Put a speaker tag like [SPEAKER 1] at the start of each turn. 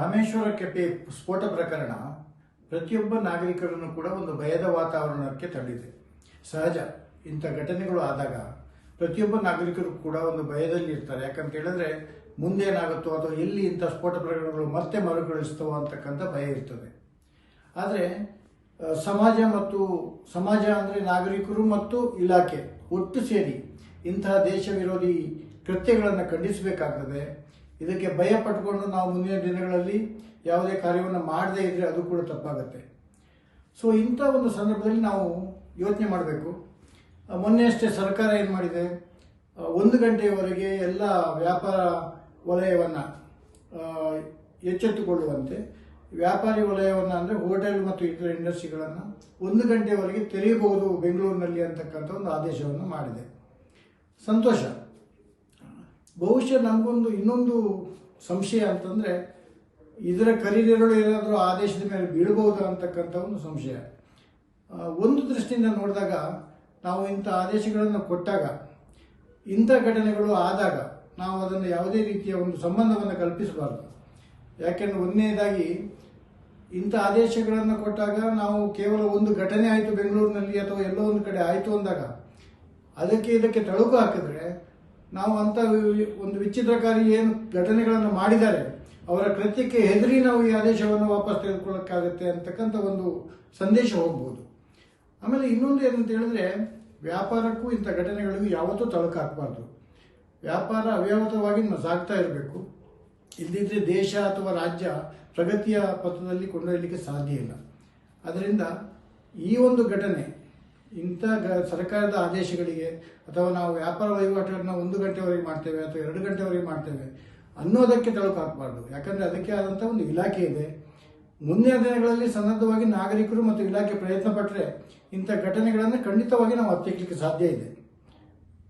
[SPEAKER 1] ರಾಮೇಶ್ವರ ಕೆಪೆ ಸ್ಫೋಟ ಪ್ರಕರಣ ಪ್ರತಿಯೊಬ್ಬ ನಾಗರಿಕರನ್ನು ಕೂಡ ಒಂದು ಭಯದ ವಾತಾವರಣಕ್ಕೆ ತಳ್ಳಿದೆ. ಸಹಜ, ಇಂಥ ಘಟನೆಗಳು ಆದಾಗ ಪ್ರತಿಯೊಬ್ಬ ನಾಗರಿಕರು ಕೂಡ ಒಂದು ಭಯದಲ್ಲಿ ಇರ್ತಾರೆ. ಯಾಕಂತ ಹೇಳಿದ್ರೆ ಮುಂದೇನಾಗುತ್ತೋ ಅಥವಾ ಎಲ್ಲಿ ಇಂಥ ಸ್ಫೋಟ ಪ್ರಕರಣಗಳು ಮತ್ತೆ ಮರುಕಳಿಸ್ತವೋ ಅಂತಕ್ಕಂಥ ಭಯ ಇರ್ತದೆ. ಆದರೆ ಸಮಾಜ ಮತ್ತು ಸಮಾಜ ಅಂದರೆ ನಾಗರಿಕರು ಮತ್ತು ಇಲಾಖೆ ಒಟ್ಟು ಸೇರಿ ಇಂತಹ ದೇಶ ವಿರೋಧಿ ಕೃತ್ಯಗಳನ್ನು ಖಂಡಿಸಬೇಕಾಗ್ತದೆ. ಇದಕ್ಕೆ ಭಯ ಪಟ್ಕೊಂಡು ನಾವು ಮುಂದಿನ ದಿನಗಳಲ್ಲಿ ಯಾವುದೇ ಕಾರ್ಯವನ್ನು ಮಾಡದೇ ಇದ್ದರೆ ಅದು ಕೂಡ ತಪ್ಪಾಗುತ್ತೆ. ಸೊ ಇಂಥ ಒಂದು ಸಂದರ್ಭದಲ್ಲಿ ನಾವು ಯೋಚನೆ ಮಾಡಬೇಕು. ಮೊನ್ನೆಯಷ್ಟೇ ಸರ್ಕಾರ ಏನು ಮಾಡಿದೆ? ಒಂದು ಗಂಟೆಯವರೆಗೆ ಎಲ್ಲ ವ್ಯಾಪಾರ ವಲಯವನ್ನು ಎಚ್ಚೆತ್ತುಕೊಳ್ಳುವಂತೆ, ವ್ಯಾಪಾರಿ ವಲಯವನ್ನು ಅಂದರೆ ಹೋಟೆಲ್ ಮತ್ತು ಇತರ ಇಂಡಸ್ಟ್ರಿಗಳನ್ನು ಒಂದು ಗಂಟೆಯವರೆಗೆ ತೆರೆಯಬಹುದು ಬೆಂಗಳೂರಿನಲ್ಲಿ ಅಂತಕ್ಕಂಥ ಒಂದು ಆದೇಶವನ್ನು ಮಾಡಿದೆ. ಸಂತೋಷ. ಬಹುಶಃ ನಮಗೊಂದು ಇನ್ನೊಂದು ಸಂಶಯ ಅಂತಂದರೆ, ಇದರ ಕರಿನೆರಳು ಏನಾದರೂ ಆದೇಶದ ಮೇಲೆ ಬೀಳಬಹುದು ಅಂತಕ್ಕಂಥ ಒಂದು ಸಂಶಯ ಒಂದು ದೃಷ್ಟಿಯಿಂದ ನೋಡಿದಾಗ, ನಾವು ಇಂಥ ಆದೇಶಗಳನ್ನು ಕೊಟ್ಟಾಗ, ಇಂಥ ಘಟನೆಗಳು ಆದಾಗ ನಾವು ಅದನ್ನು ಯಾವುದೇ ರೀತಿಯ ಒಂದು ಸಂಬಂಧವನ್ನು ಕಲ್ಪಿಸಬಾರ್ದು. ಯಾಕೆಂದರೆ ಒಂದನೇದಾಗಿ, ಇಂಥ ಆದೇಶಗಳನ್ನು ಕೊಟ್ಟಾಗ ನಾವು ಕೇವಲ ಒಂದು ಘಟನೆ ಆಯಿತು ಬೆಂಗಳೂರಿನಲ್ಲಿ ಅಥವಾ ಎಲ್ಲೋ ಒಂದು ಕಡೆ ಆಯಿತು ಅಂದಾಗ, ಅದಕ್ಕೆ ಇದಕ್ಕೆ ತಳುಕು ಹಾಕಿದ್ರೆ ನಾವು ಅಂತ ಒಂದು ವಿಚಿತ್ರಕಾರಿ ಏನು ಘಟನೆಗಳನ್ನು ಮಾಡಿದ್ದಾರೆ, ಅವರ ಕೃತ್ಯಕ್ಕೆ ಹೆದರಿ ನಾವು ಈ ಆದೇಶವನ್ನು ವಾಪಸ್ ತೆಗೆದುಕೊಳ್ಳೋಕ್ಕಾಗತ್ತೆ ಅಂತಕ್ಕಂಥ ಒಂದು ಸಂದೇಶ ಹೋಗ್ಬೋದು. ಆಮೇಲೆ ಇನ್ನೊಂದು ಏನಂತ ಹೇಳಿದ್ರೆ, ವ್ಯಾಪಾರಕ್ಕೂ ಇಂಥ ಘಟನೆಗಳಿಗೂ ಯಾವತ್ತೂ ತಳಕ ಹಾಕಬಾರ್ದು. ವ್ಯಾಪಾರ ಅವ್ಯಾವತವಾಗಿ ಸಾಗ್ತಾ ಇರಬೇಕು. ಇಲ್ಲದಿದ್ದರೆ ದೇಶ ಅಥವಾ ರಾಜ್ಯ ಪ್ರಗತಿಯ ಪಥದಲ್ಲಿ ಕೊಂಡೊಯ್ಯಲಿಕ್ಕೆ ಸಾಧ್ಯ ಇಲ್ಲ. ಅದರಿಂದ ಈ ಒಂದು ಘಟನೆ ಇಂಥ ಗ ಸರ್ಕಾರದ ಆದೇಶಗಳಿಗೆ ಅಥವಾ ನಾವು ವ್ಯಾಪಾರ ವಹಿವಾಟುಗಳನ್ನ ಒಂದು ಗಂಟೆವರೆಗೆ ಮಾಡ್ತೇವೆ ಅಥವಾ ಎರಡು ಗಂಟೆವರೆಗೆ ಮಾಡ್ತೇವೆ ಅನ್ನೋದಕ್ಕೆ ತಳಕು ಹಾಕಬಾರ್ದು. ಯಾಕಂದರೆ ಅದಕ್ಕೆ ಆದಂಥ ಒಂದು ಇಲಾಖೆ ಇದೆ. ಮುಂದಿನ ದಿನಗಳಲ್ಲಿ ಸನ್ನದ್ಧವಾಗಿ ನಾಗರಿಕರು ಮತ್ತು ಇಲಾಖೆ ಪ್ರಯತ್ನ ಪಟ್ಟರೆ ಇಂಥ ಘಟನೆಗಳನ್ನು ಖಂಡಿತವಾಗಿ ನಾವು ಹತ್ತಿಕ್ಕಲಿಕ್ಕೆ ಸಾಧ್ಯ ಇದೆ.